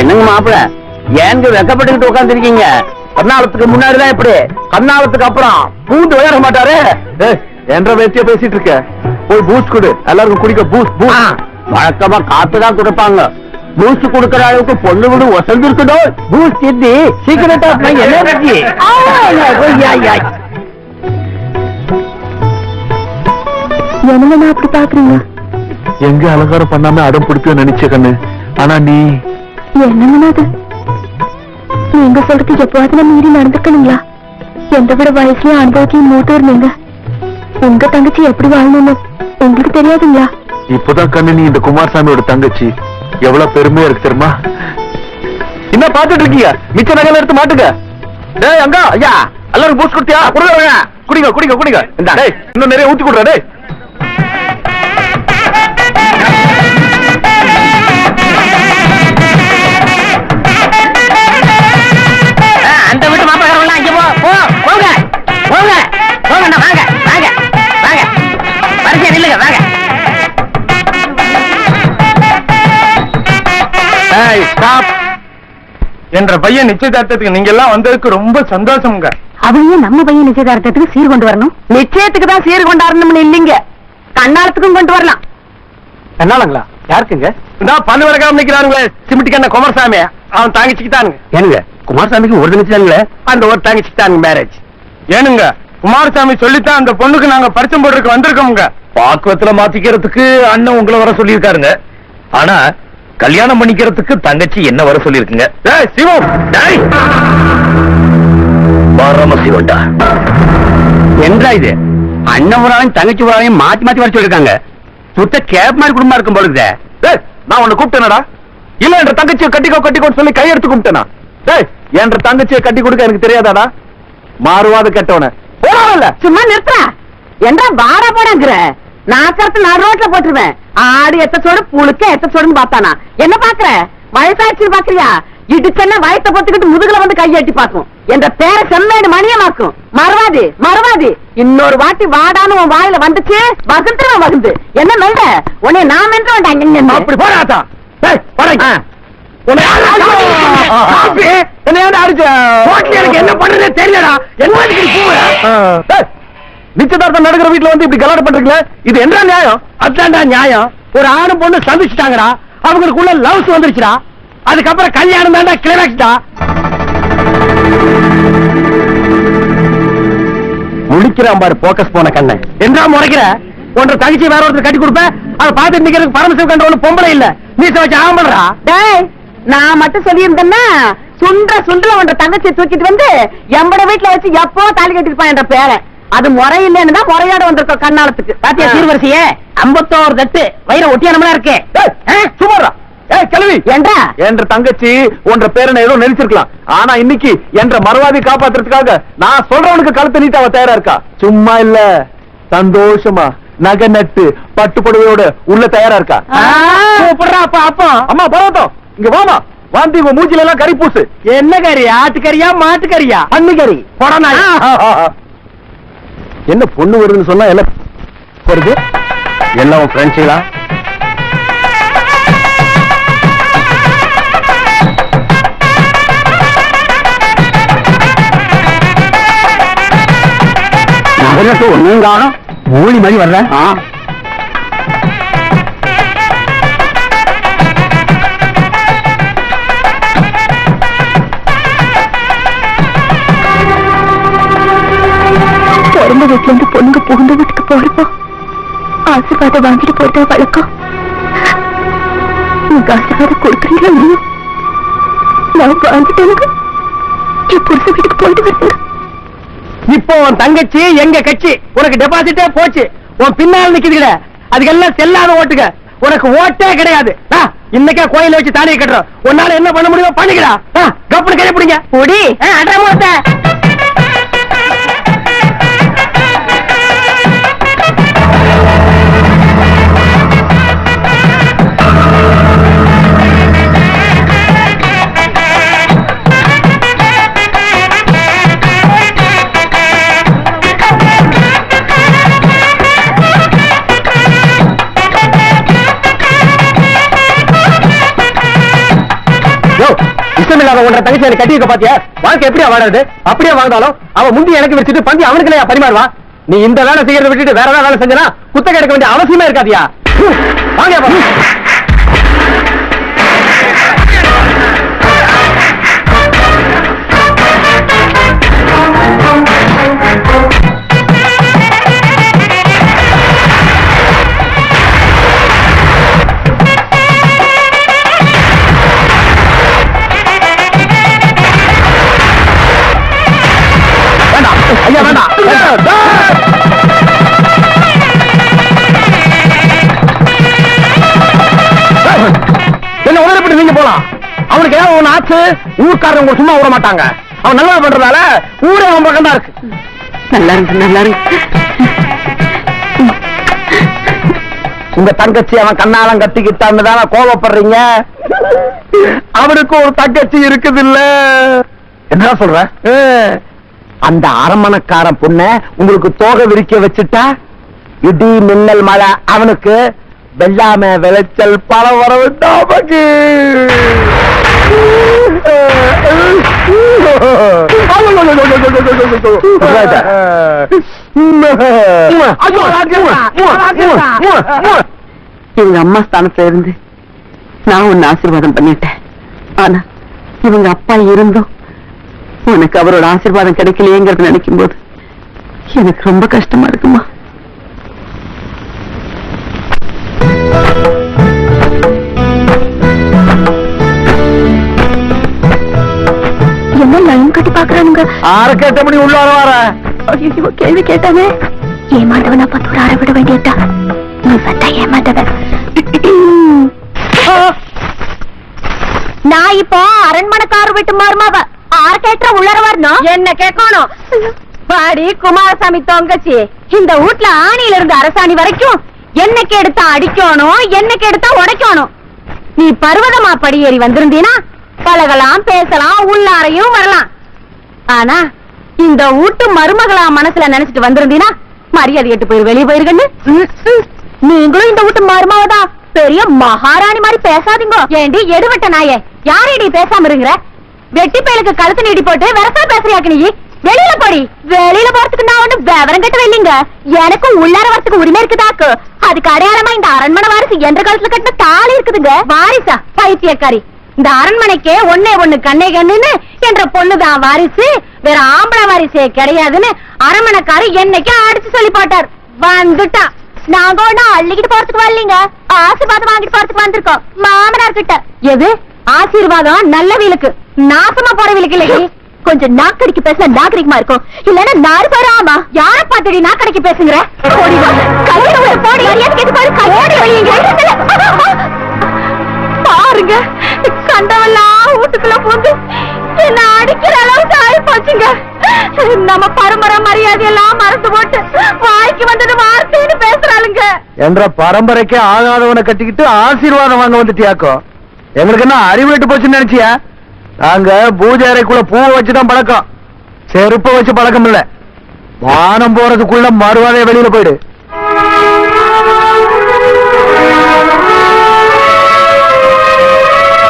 என்னங்க மாப்பிள? ஏங்க வெக்கப்பட்டுக்கிட்டு உட்காந்துருக்கீங்க கர்நாளத்துக்கு முன்னாடிதான் இப்படி. கர்நாளத்துக்கு அப்புறம் பூந்து விளையாட மாட்டாரு? என்ற வேத்திய பேசிட்டு இருக்க. போய் பூஸ்ட் கொடு. எல்லாருக்கும் குடிக்க பூஸ்ட் வழக்கமா காத்து தான் கொடுப்பாங்க. பூஸ்ட் கொடுக்கற அளவுக்கு பொண்ணு விடு வசந்து இருக்கணும் boost is the secret of my energy என்னங்கண்ணா அப்படி பாக்குறீங்க எங்க அலங்காரம் பண்ணாம அடம் பிடிப்பியோ நினைச்ச கண்ணு. ஆனா நீ என்னங்கண்ணா அது நீங்க சொல்றது எப்போதுல மீறி நடந்துக்கணுங்களா எந்த விட வயசுலயும் அனுபவத்தையும் மூத்தவர் நீங்க. உங்க தங்கச்சி எப்படி வாழணும்னு உங்களுக்கு தெரியாதுங்களா? இப்பதான் கண்ணு நீ இந்த குமாரசாமியோட தங்கச்சி. எவ்வளவு பெருமையா இருக்கு தெரியுமா? என்ன பாத்துட்டு இருக்கீங்க? மிச்ச நகையில எடுத்து மாட்டுங்க. டேய் அங்க ஐயா எல்லாரும் பூஸ்ட் கொடுத்தியா? குடுங்க குடிங்க குடிங்க குடிங்க. இந்தா. இன்னும் நிறைய ஊத்தி கொடுறா டேய். என்ற பையன் நிச்சயதார்த்தத்துக்கு நீங்க எல்லாம் வந்ததுக்கு ரொம்ப சந்தோஷம்ங்க. அவங்க நம்ம பையன் நிச்சயதார்த்தத்துக்கு சீர் கொண்டு வரணும். நிச்சயத்துக்கு தான் சீர் கொண்டாடணும்னு இல்லைங்க. கண்ணாலத்துக்கும் கொண்டு வரலாம். என்னாலங்களா யாருக்குங்க? நான் பண்ணு வழக்காம நிக்கிறானுங்களே சிமிட்டி கண்ண குமாரசாமி. அவன் தாங்கிச்சுக்கிட்டானுங்க. ஏனுங்க குமாரசாமிக்கு ஒரு நிமிஷம் அந்த ஒரு தாங்கிச்சுட்டானுங்க மேரேஜ் ஏனுங்க? குமாரசாமி சொல்லித்தான் அந்த பொண்ணுக்கு நாங்க பரிச்சம் போடுறதுக்கு வந்திருக்கோமுங்க. பாக்குவத்துல மாத்திக்கிறதுக்கு அண்ணன் உங்களை வர சொல்லியிருக்காருங்க. ஆனா கல்யாணம் பண்ணிக்கிறதுக்கு தங்கச்சி என்ன வர சொல்லியிருக்குங்க? ஏய் சிவம்! டேய்! பரமசிவன்டா. என்றா இது? அண்ணன் உராளையும் தங்கச்சி உராளையும் மாத்தி மாத்தி வர சொல்லிருக்காங்க சுத்த கேப் மாதிரி குடும்பமா இருக்கும் பொழுது. டேய் நான் உன்னை கூப்பிட்டேனடா. இல்ல என்ற தங்கச்சியை கட்டிக்கோ கட்டிக்கோன்னு சொல்லி கையெடுத்து கும்பிட்டேனா? டேய் என்ற தங்கச்சியை கட்டி கொடுக்க எனக்கு தெரியாதாடா? மாறுவாத கெட்டவன. சும்மா நிறுத்துற என்றா வார போடாங்கிற. நாக்கறத்து நான் ரோட்ல போட்டுருவேன் ஆடு எத்த சோடு புழுக்க எத்த சோடுன்னு பார்த்தானா என்ன பாக்குற வயசாச்சு பாக்குறியா இடிச்சன்னா வயத்தை பொத்துக்கிட்டு முதுகுல வந்து கையெட்டி பாக்கும் என்ற பேர செம்மேடு மணியமாக்கும் மறவாது மறவாது இன்னொரு வாட்டி வாடான்னு உன் வாயில வந்துச்சு வகுந்துருவன் வகுந்து என்ன மெல்ற உன்னை நான் மென்ற வேண்டாம் அப்படி போடாதா என்னை அடிச்சா? எனக்கு என்ன பண்றதே தெரியலடா என்ன நிச்சயதார்த்தம் நடக்கிற வீட்டுல வந்து இப்படி கலாட்டம் பண்றீங்களே இது என்ன நியாயம்? அதான்டா நியாயம். ஒரு ஆணும் பொண்ணு சந்திச்சுட்டாங்கடா. அவங்களுக்குள்ள லவ்ஸ் வந்துருச்சுடா. அதுக்கப்புறம் கல்யாணம் தான்டா கிளைமேக்ஸ்டா முழிக்கிறான் பாரு போக்கஸ் போன கண்ணை. என்றா முறைக்கிற? ஒன்ற தங்கச்சி வேற ஒருத்தர் கட்டி கொடுப்ப அதை பார்த்து நிக்கிறதுக்கு பரமசிவ கண்ட ஒண்ணு பொம்பளை இல்ல. நீ வச்சு ஆம்பளா டேய் நான் மட்டும் சொல்லியிருந்தேன்னா சுண்ட சுண்டல ஒன்ற தங்கச்சியை தூக்கிட்டு வந்து எம்பட வீட்டுல வச்சு எப்போ தாலி கட்டிருப்பான் என்ற பேரை அது முறை இல்லைன்னு தான் முறையோட வந்திருக்கோம் கண்ணாலத்துக்கு. பாத்தியா சீர்வரிசையே ஐம்பத்தோரு தட்டு. வயிற ஒட்டியானமலா இருக்கே. ஏண்டா? என்ற தங்கச்சி உன்ற பேரனை ஏதோ நினைச்சிருக்கலாம். ஆனா இன்னைக்கு என்ற மறுவாதி காப்பாத்துறதுக்காக நான் சொல்றவனுக்கு கழுத்து நீட்ட அவ தயாரா இருக்கா? சும்மா இல்ல. சந்தோஷமா நகை நட்டு பட்டு புடவையோட உள்ள தயாரா இருக்கா? அப்பா அப்பா. அம்மா பரவட்டும் இங்க வாமா. வாந்தி உங்க மூஞ்சில எல்லாம் கறி பூசு. என்ன கறி? ஆட்டுக்கறியா மாட்டுக்கறியா? பன்னிக்கறி போடா என்ன பொண்ணு வருதுன்னு சொன்னா என்ன வருது எல்லாம்? உன் ஒண்ணும் காணும் மூலி மாதிரி வர்ற? பிறந்த வீட்டுல இருந்து பொண்ணுங்க புகுந்த வீட்டுக்கு போறப்போ ஆசீர்வாதம் வாங்கிட்டு போறதா வழக்கம். நீங்க ஆசீர்வாதம் கொடுக்குறீங்களா இல்லையா? நான் வாங்கிட்டேனுங்க. என் புருஷ வீட்டுக்கு போயிட்டு வரேங்க. இப்போ உன் தங்கச்சி எங்க கட்சி? உனக்கு டெபாசிட்டே போச்சு. உன் பின்னால் நிக்குதுல அதுக்கெல்லாம் செல்லாத ஓட்டுக. உனக்கு ஓட்டே கிடையாது. இன்னைக்கே கோயில வச்சு தாலியை கட்டுறோம். உன்னால என்ன பண்ண முடியுமோ பண்ணிக்கடா ஆ, கப்புனு கைய பிடிங்க. பொடி. இஷ்டம் இல்லாத ஒன்ற தங்கச்சி எனக்கு கட்டி வைக்க பாத்தியா? வாழ்க்கை எப்படியா வாழறது? அப்படியே வாழ்ந்தாலும் அவன் முந்தி எனக்கு வச்சுட்டு பந்தி அவனுக்குள்ளயா பரிமாறுவா? நீ இந்த வேலை செய்யறத விட்டுட்டு வேற ஏதாவது வேலை செஞ்சனா குத்த கிடைக்க வேண்டிய அவசியமே இருக்காதியா? வாங்க. அவனுக்கு ஏதாவது ஒண்ணு ஆச்சு? ஊர்க்காரங்க சும்மா விட மாட்டாங்க. அவன் நல்லா பண்றதால ஊரே அவன் பக்கம் தான் இருக்கு. நல்லா இருக்கு நல்லா இருக்கு. உங்க தங்கச்சி அவன் கண்ணாலம் கத்திக்கிட்டான்னு தானே கோவப்படுறீங்க? அவனுக்கு ஒரு தங்கச்சி இருக்குது இல்ல என்ன சொல்ற அந்த அரமணக்காரன் பொண்ண உங்களுக்கு தோகை விரிக்க வச்சுட்டா? இடி மின்னல் மழை அவனுக்கு வெள்ளாம விளைச்சல் பல வர நமக்கு இவங்க அம்மா ஸ்தானத்துல இருந்து நான் உன்னை ஆசீர்வாதம் பண்ணிட்டேன். ஆனா இவங்க அப்பா இருந்தும் உனக்கு அவரோட ஆசீர்வாதம் கிடைக்கலையேங்கிறது நினைக்கும் போது எனக்கு ரொம்ப கஷ்டமா இருக்குமா? ஆறு கேட்ட மணி உள்ள வர. ஐயோ கேள்வி கேட்டானே ஏமாந்தவனா பத்து ஒரு அரை விட வேண்டியதா நீ சட்டா ஏமாந்தவன். நான் இப்போ அரண்மனைக்காரர் வீட்டு மருமாவ. ஆறு கேட்ட உள்ளர வரணும். என்ன கேட்கணும்? பாடி குமாரசாமி தொங்கச்சி. இந்த வீட்ல ஆணியில இருந்து அரசாணி வரைக்கும் என்னைக்கு எடுத்தா அடிக்கணும் என்னைக்கு எடுத்தா உடைக்கணும். நீ பர்வதமா படியேறி வந்திருந்தீனா பழகலாம் பேசலாம் உள்ளாரையும் வரலாம். ஆனா இந்த வீட்டு மருமகளா மனசுல நினைச்சிட்டு வந்திருந்தீனா மரியாதை எட்டு போயிரு வெளியே போயிருக்கன்னு நீங்களும் இந்த வீட்டு மருமாவதா? பெரிய மகாராணி மாதிரி பேசாதீங்க. ஏண்டி எடுவட்ட நாயே யாரேடி பேசாம இருங்கிற? வெட்டி பயலுக்கு கழுத்து நீடி போட்டு விரசா பேசுறியாக்கு நீ வெளியில போடி. வெளியில போறதுக்கு நான் ஒண்ணு விவரம் கட்ட இல்லைங்க. எனக்கும் உள்ளார வரத்துக்கு உரிமை இருக்குதாக்கு. அதுக்கு அடையாளமா இந்த அரண்மனை வாரிசு என்ற காலத்துல கட்டின தாலி இருக்குதுங்க. வாரிசா பைத்தியக்காரி. இந்த அரண்மனைக்கே ஒன்னே ஒண்ணு கண்ணே கண்ணுன்னு என்ற பொண்ணுதான் வாரிசு வேற ஆம்பளை வாரிசே கிடையாதுன்னு அரண்மனைக்காரு என்னைக்கு அடிச்சு சொல்லி போட்டார். வந்துட்டா. நாங்க ஒண்ணு அள்ளிக்கிட்டு போறதுக்கு வரலீங்க. ஆசீர்வாதம் வாங்கிட்டு போறதுக்கு வந்திருக்கோம். மாமனார் கிட்ட. எது? ஆசீர்வாதம் நல்ல வீலுக்கு நாசமா போற வீலுக்கு இல்லையே. கொஞ்சம் நாக்கடிக்கு பேசினா நாகரிகமா இருக்கும். இல்லன்னா நாலு பேரும் ஆமா. யார பாத்துடி நாக்கடிக்கு பேசுங்கிற? போடி வா. ஒரு போடி மரியாதை கேட்டு பாரு. ஓடி கண்டவெல்லாம் வீட்டுக்குள்ள பூந்து என்ன அடிக்கிற அளவுக்கு ஆயி போச்சுங்க. நம்ம பரம்பரை மரியாதை எல்லாம் மறந்து போட்டு வாய்க்கு வந்தது வார்த்தைன்னு பேசுறாளுங்க. என்ற பரம்பரைக்கே ஆகாதவனை கட்டிக்கிட்டு ஆசீர்வாதம் வாங்க வந்துட்டியாக்கோ? எங்களுக்கு என்ன அறிவு விட்டு போச்சுன்னு நினைச்சியா? நாங்க பூஜை அறைக்குள்ள பூவை வச்சுதான் பழக்கம். செருப்பை வச்சு பழக்கம் இல்ல வானம் போறதுக்குள்ள மறுவாதைய வெளியில போயிடு.